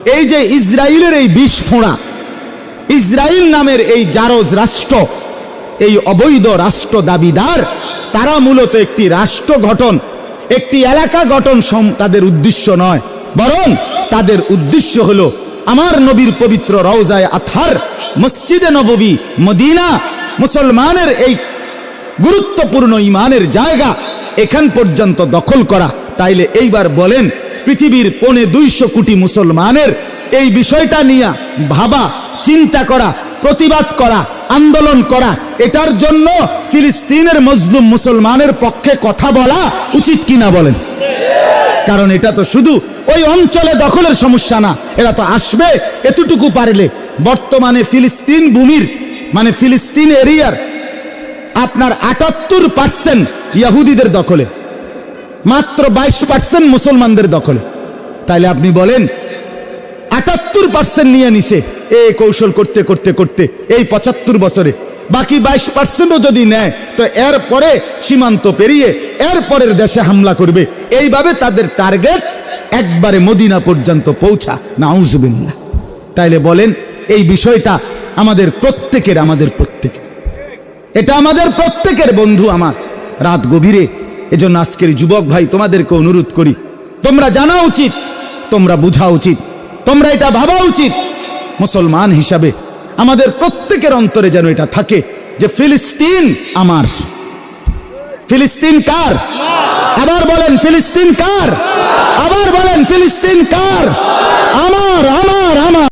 এই যে ইসরায়েলের এই বিষ ফোঁড়া ইসরায়েল নামের এই জারজ রাষ্ট্র, এই অবৈধ রাষ্ট্র দাবিদার, তারা মূলত একটি রাষ্ট্র গঠন, একটি এলাকা গঠন তাদের উদ্দেশ্য নয়, বরং তাদের উদ্দেশ্য হলো আমার নবীর পবিত্র রওজায় আথার, মসজিদে নববী, মদিনা, মুসলমানের এই গুরুত্বপূর্ণ ইমানের জায়গা এখান পর্যন্ত দখল করা। তাইলে এইবার বলেন পৃথিবীর পৌনে দুইশো কোটি মুসলমানের এই বিষয়টা নিয়ে ভাবা, চিন্তা করা, প্রতিবাদ করা, আন্দোলন করা, এটার জন্য ফিলিস্তিনের মজলুম মুসলমানের পক্ষে কথা বলা উচিত কিনা বলেন? কারণ এটা তো শুধু ওই অঞ্চলে দখলের সমস্যা না, এরা তো আসবে এতটুকু পারলে। বর্তমানে ফিলিস্তিন ভূমির মানে ফিলিস্তিন এরিয়ার আপনার আটাত্তর পার্সেন্ট ইয়াহুদিদের দখলে। মাত্র বাইশ পার্সেন্ট মুসলমানদের দখলে। তাইলে আপনি বলেন আটাত্তর পার্সেন্ট নিয়ে নিছে। এ কৌশল করতে করতে করতে এই পঁচাত্তর বছরে। বাকি বাইশ পার্সেন্টও যদি নেয়, তো এর পরে সীমান্ত পেরিয়ে এর পরের দেশে হামলা করবে। এইভাবে তাদের টার্গেট একবারে মদিনা পর্যন্ত পৌঁছা। নাউজবিল্লা তাইলে বলেন, এই বিষয়টা আমাদের প্রত্যেকের আমাদের প্রত্যেকের। এটা আমাদের প্রত্যেকের বন্ধু আমার। রাত গভীরে এজন্য আজকের যুবক ভাই তোমাদেরকে অনুরোধ করি, তোমরা জানা উচিত, তোমরা বোঝা উচিত, তোমরা এটা ভাবা উচিত। মুসলমান হিসাবে আমাদের প্রত্যেকের অন্তরে যেন এটা থাকে যে ফিলিস্তিন আমার। ফিলিস্তিন কার? আবার বলেন, ফিলিস্তিন কার? আবার বলেন, ফিলিস্তিন কার?